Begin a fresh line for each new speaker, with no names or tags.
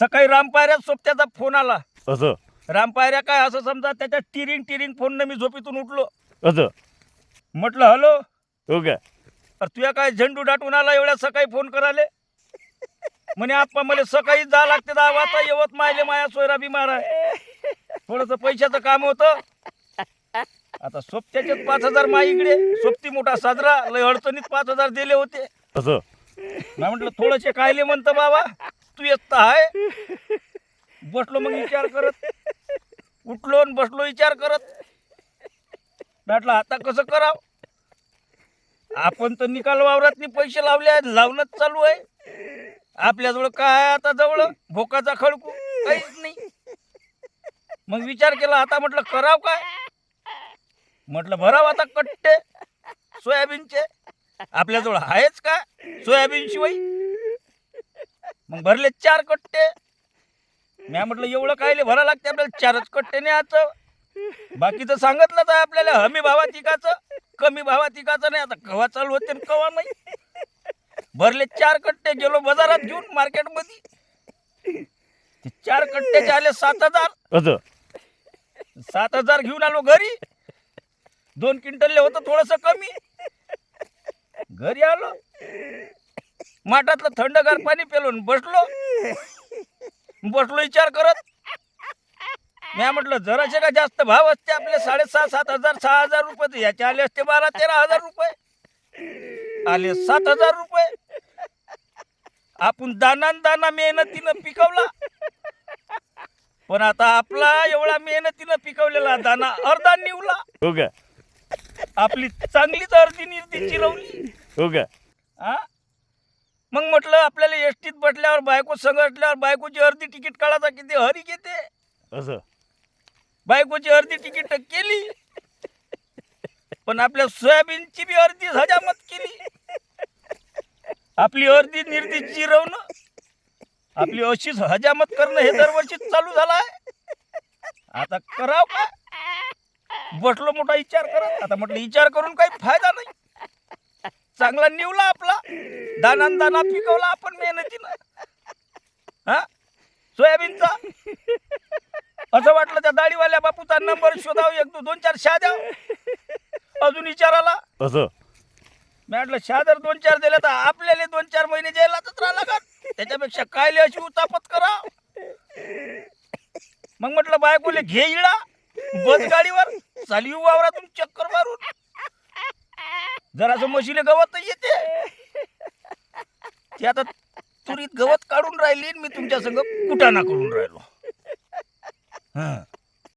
सकाळी रामपायऱ्यात सोबत्याचा फोन आला.
असं?
रामपायऱ्या काय असं समजा त्याच्या टिरिंग टिरिंग फोननं मी झोपेतून उठलो.
असं?
म्हटलं हॅलो.
हो का?
अरे तुया काय झेंडू दाटून आला एवढ्या सकाळी फोन कराले म्हणे आप्पा मला सकाळी जा लागते दहा वाजता येवत मायले माया सोयरा बिमार आहे. थोडस पैशाचं काम होतं. आता सोबत्याचे पाच हजार माईकडे सोबती मोठा साजरा लय अडचणीत पाच हजार दिले होते.
असं?
मी म्हटलं थोडेसे कायले म्हणतं बाबा. तू येत आहे? बसलो मग विचार करत. उठलो आणि बसलो विचार करत. म्हटलं आता कसं कराव? आपण तर निकाल वावरात पैसे लावले आहेत लावणंच चालू आहे. आपल्याजवळ काय आता जवळ? भोकाचा खडकू काहीच नाही. मग विचार केला आता म्हटलं कराव काय? म्हटलं भराव आता कट्टे सोयाबीनचे. आपल्याजवळ आहेच का? सोयाबीन शिवाय मग भरले चार कट्टे. मी म्हटलं एवढं कायले भरा लागते आपल्याला? चारच कट्टे न्यायचं. बाकीचं सांगितलंच आहे आपल्याला हमी भावा तिकाचं कमी भावा तिकाचं नाही. आता कवा चालू होते आणि कवा नाही. भरले चार कट्टे गेलो बाजारात घेऊन मार्केटमध्ये. ते चार कट्ट्याचे आले सात हजार.
असं
सात हजार घेऊन आलो घरी. दोन क्विंटलले होतं थोडस कमी. घरी आलो. माठातलं थंडगार पाणी पेलो आणि बसलो. बसलो विचार करत. मी म्हटलं जराशे का जास्त भाव असते आपले? साडेसहा सात हजार सहा हजार रुपये. याचे आले असते बारा तेरा हजार रुपये. आले सात हजार रुपये. आपण दाना दाना मेहनतीनं पिकवला. पण आता आपला एवढा मेहनतीनं पिकवलेला दाना अर्धा निवला.
हो
आपली चांगलीच अर्धी निर्दी चिरवली.
हो का?
हा मग म्हटलं आपल्याला एसटीत बसल्यावर बायको संघटल्यावर बायकोची अर्धी तिकीट काढायचा किती हरी घेते?
असं.
बायकोची अर्धी तिकीट केली. पण आपल्या सोयाबीनची बी अर्धी हजामत केली. आपली अर्धी निर्दी चिरवणं. आपली अशीच हजामत करणं हे दरवर्षी चालू झालं आहे आता कराव का? बसलो मोठा विचार करत आता म्हटलं विचार करून काही फायदा नाही. चांगला निवला आपला. दाना दाना पिकवला आपण मेहनतीनं. हा? सोयाबीनचा? असं वाटलं त्या दाढीवाल्या बापूचा नंबर शोधाव एक दोन चार शा द्याव अजून विचाराला.
असं.
मी म्हटलं शहा जर दोन चार दिले तर आपल्याला दोन चार महिने जेलातच राहा लागत त्याच्यापेक्षा कायले अशी उतापत करा. मग म्हटलं बायकोले घे इडा बस गाडीवर चालू वावरातून चक्कर मारून. जरासं म्हशीले गवत येते. ती आता तुरीत गवत काढून राहिली आणि मी तुमच्या संग कुटाणा करून राहिलो. हां.